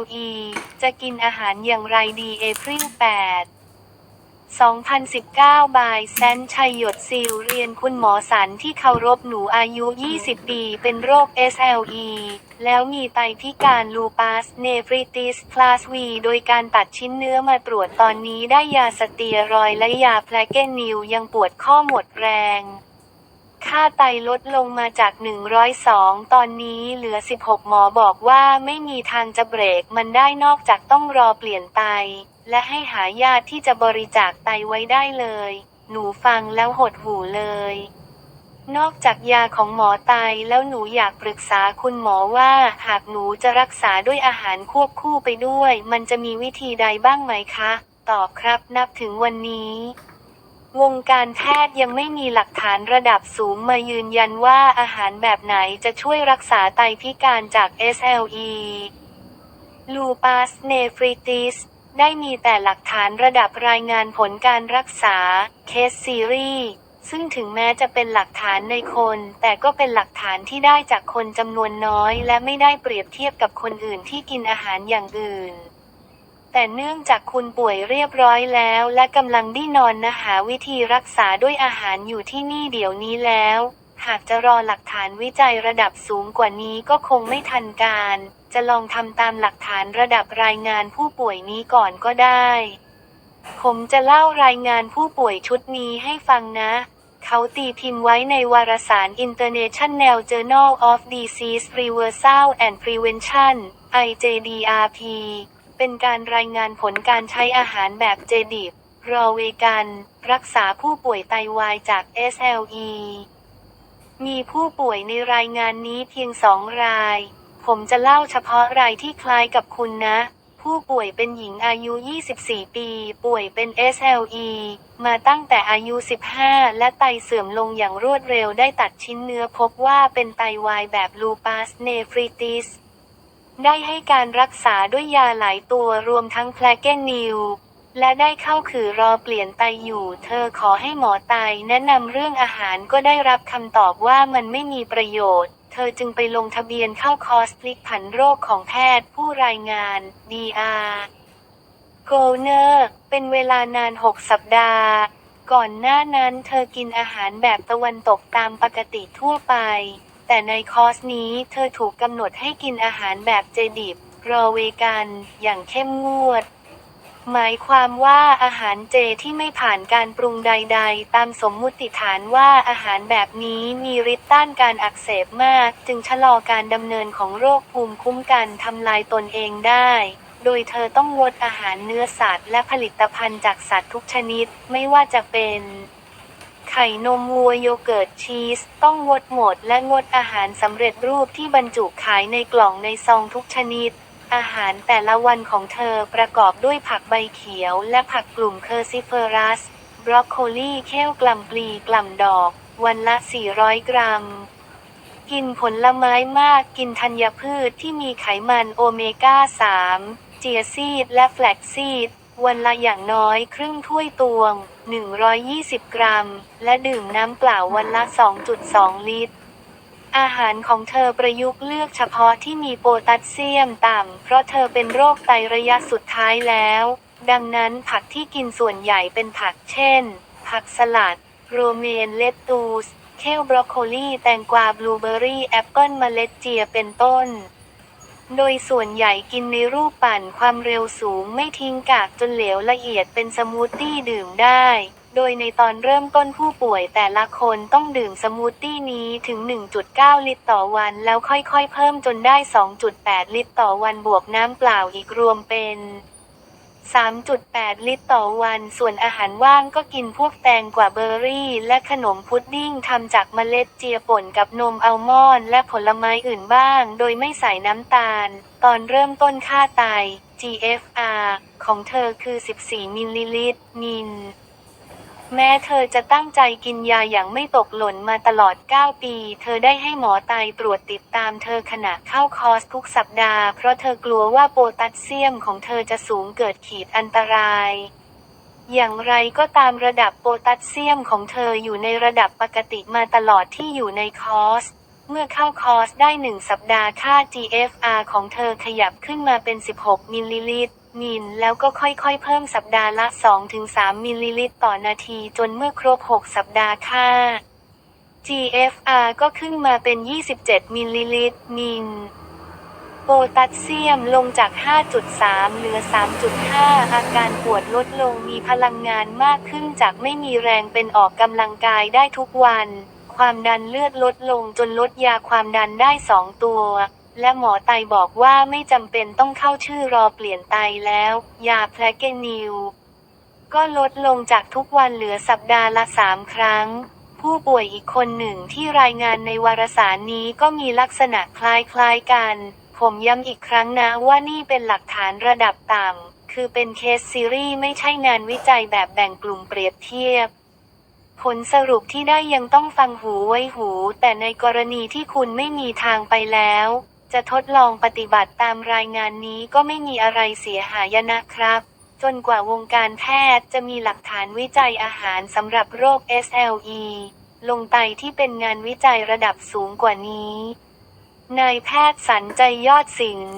LE จะกินอาหารอย่างไรดีเอพริล8 2019 บายแซนชัยหยดซิลเรียนคุณหมอสันที่เคารพหนูอายุ 20 ปี เป็นโรค SLE แล้วมีไตพิการลูปัสเนฟริติสคลาสวีโดยการตัดชิ้นเนื้อมาตรวจตอนนี้ได้ยาสเตียรอยและยาแพลเกนิลยังปวดข้อหมดแรง ค่าไตลดลงมาจาก 102 ตอนนี้เหลือ 16 หมอบอกว่าไม่มีทางจะเบรกมันได้นอกจากต้องรอเปลี่ยนไต และให้หาญาติที่จะบริจาคไตไว้ได้เลย หนูฟังแล้วหดหูเลย นอกจากยาของหมอไตแล้วหนูอยากปรึกษาคุณหมอว่า หากหนูจะรักษาด้วยอาหารควบคู่ไปด้วย มันจะมีวิธีใดบ้างไหมคะ ตอบครับนับถึงวันนี้ วงการแพทย์ยังไม่มีหลักฐานระดับสูงมายืนยันว่าอาหารแบบไหนจะช่วยรักษาไตพิการจาก SLE ลูปัสเนฟริติส ได้มีแต่หลักฐานระดับรายงานผลการรักษา เคสซีรีส์ ซึ่งถึงแม้จะเป็นหลักฐานในคน แต่ก็เป็นหลักฐานที่ได้จากคนจำนวนน้อย และไม่ได้เปรียบเทียบกับคนอื่นที่กินอาหารอย่างอื่น แต่เนื่องจากคุณป่วยเรียบร้อยแล้ว และกำลังดิ้นนอนนะหาวิธีรักษาด้วยอาหารอยู่ที่นี่เดี๋ยวนี้แล้ว หากจะรอหลักฐานวิจัยระดับสูงกว่านี้ก็คงไม่ทันการ จะลองทำตามหลักฐานระดับรายงานผู้ป่วยนี้ก่อนก็ได้ ผมจะเล่ารายงานผู้ป่วยชุดนี้ให้ฟังนะเขาตีพิมพ์ไว้ในวารสาร International Journal of Disease Reversal and Prevention IJDRP เป็นการรายงานผลการใช้อาหารแบบเจดิบรอเวกัน รักษาผู้ป่วยไตวายจาก SLE มีผู้ป่วยในรายงานนี้เพียงสองราย ผมจะเล่าเฉพาะรายที่คล้ายกับคุณนะ ผู้ป่วยเป็นหญิงอายุ 24 ปี ป่วยเป็น SLE มาตั้งแต่อายุ 15 และไตเสื่อมลงอย่างรวดเร็วได้ตัดชิ้นเนื้อพบว่าเป็นไตวายแบบลูปัสเนฟริติส ได้ให้การรักษาด้วยยาหลายตัวรวมทั้งแพลเกนิลและได้เข้าคือรอเปลี่ยนไตอยู่ เธอขอให้หมอไตแนะนำเรื่องอาหารก็ได้รับคำตอบว่ามันไม่มีประโยชน์ เธอจึงไปลงทะเบียนเข้าคอร์สพลิกผันโรคของแพทย์ผู้รายงาน DR โกเนอร์เป็นเวลานาน 6 สัปดาห์ ก่อนหน้านั้นเธอกินอาหารแบบตะวันตกตามปกติทั่วไป แต่ในคอร์สนี้เธอถูกกำหนดให้กินอาหารแบบเจดิบรอเวกัน อย่างเข้มงวด หมายความว่าอาหารเจที่ไม่ผ่านการปรุงใด ๆ ตามสมมุติฐานว่าอาหารแบบนี้มีฤทธิ์ต้านการอักเสบมาก จึงชะลอการดำเนินของโรคภูมิคุ้มกันทำลายตนเองได้ โดยเธอต้องงดอาหารเนื้อสัตว์และผลิตภัณฑ์จากสัตว์ทุกชนิดไม่ว่าจะเป็น ไข่นมวัวโยเกิร์ตชีส ต้องงดหมดและงดอาหารสำเร็จรูปที่บรรจุขายในกล่องในซองทุกชนิด อาหารแต่ละวันของเธอประกอบด้วยผักใบเขียว และผักกลุ่มเคอร์ซิเฟอรัส บรอกโคลีเคลกล่ำปลีกล่ำดอก วันละ 400 กรัม กินผลไม้มากกินธัญพืชที่มีไขมันโอเมก้า 3 เจียซีดและแฟลกซีด วันละอย่างน้อยครึ่งถ้วยตวง 120 กรัม และดื่มน้ำเปล่าวันละ 2.2 ลิตร อาหารของเธอประยุกต์เลือกเฉพาะที่มีโพแทสเซียมต่ำ เพราะเธอเป็นโรคไตระยะสุดท้ายแล้ว ดังนั้นผักที่กินส่วนใหญ่เป็นผักเช่น ผักสลัด โรเมนเลตตูส เคลบรอกโคลี แตงกวา บลูเบอร์รี่ แอปเปิลเมล็ดเจีย เป็นต้น โดยส่วนใหญ่กินในรูปปั่นความเร็วสูงไม่ทิ้งกากจนเหลวละเอียดเป็นสมูทตี้ดื่มได้ โดยในตอนเริ่มต้นผู้ป่วยแต่ละคนต้องดื่มสมูทตี้นี้ถึง 1.9 ลิตรต่อวัน แล้วค่อยๆ เพิ่มจนได้ 2.8 ลิตรต่อวันบวกน้ำเปล่าอีกรวมเป็น 3.8 ลิตรต่อวัน ส่วนอาหารว่างก็กินพวกแตงกว่าเบอร์รี่ และขนมพุดดิ้งทำจากเมล็ดเจียป่นกับนมอัลมอนด์และผลไม้อื่นบ้าง โดยไม่ใส่น้ำตาล ตอนเริ่มต้นค่าไต GFR ของเธอคือ 14 มิลลิลิตร มิล แม้เธอจะตั้งใจกินยาอย่างไม่ตกหล่นมาตลอด 9 ปี เธอได้ให้หมอไตตรวจติดตามเธอขณะเข้าคอร์สทุกสัปดาห์ เพราะเธอกลัวว่าโพแทสเซียมของเธอจะสูงเกิดขีดอันตราย อย่างไรก็ตามระดับโพแทสเซียมของเธออยู่ในระดับปกติมาตลอดที่อยู่ในคอร์สเมื่อเข้าคอร์สได้1สัปดาห์ค่า GFR ของเธอขยับขึ้นมาเป็น 16 มิลลิลิตร มิลแล้วก็ค่อยๆ เพิ่มสัปดาห์ละ 2-3 มิลลิลิตรต่อนาทีจนเมื่อครบ 6 สัปดาห์ค่า GFR ก็ขึ้นมาเป็น 27 มิลลิลิตรมิลโพแทสเซียมลงจาก 5.3 เหลือ 3.5 อาการปวดลดลงมีพลังงานมากขึ้นจากไม่มีแรงเป็นออกกำลังกายได้ทุกวัน ความดันเลือดลดลงจนลดยาความดันได้ 2 ตัว และหมอไตบอกว่าไม่จำเป็นต้องเข้าชื่อรอเปลี่ยนไตแล้ว ยาแพลเกนิลก็ลดลงจากทุกวันเหลือสัปดาห์ละ3ครั้ง ผู้ป่วยอีกคนหนึ่งที่รายงานในวารสารนี้ก็มีลักษณะคล้ายๆกัน ผมย้ำอีกครั้งนะว่านี่เป็นหลักฐานระดับต่ำ คือเป็นเคสซีรีส์ไม่ใช่งานวิจัยแบบแบ่งกลุ่มเปรียบเทียบผลสรุปที่ได้ยังต้องฟังหูไว้หู แต่ในกรณีที่คุณไม่มีทางไปแล้ว จะทดลองปฏิบัติตามรายงานนี้ก็ไม่มีอะไรเสียหายนะครับ จนกว่าวงการแพทย์จะมีหลักฐานวิจัยอาหารสำหรับโรค SLE ลงไตที่เป็นงานวิจัยระดับสูงกว่านี้ นายแพทย์สันใจยอดสิงห์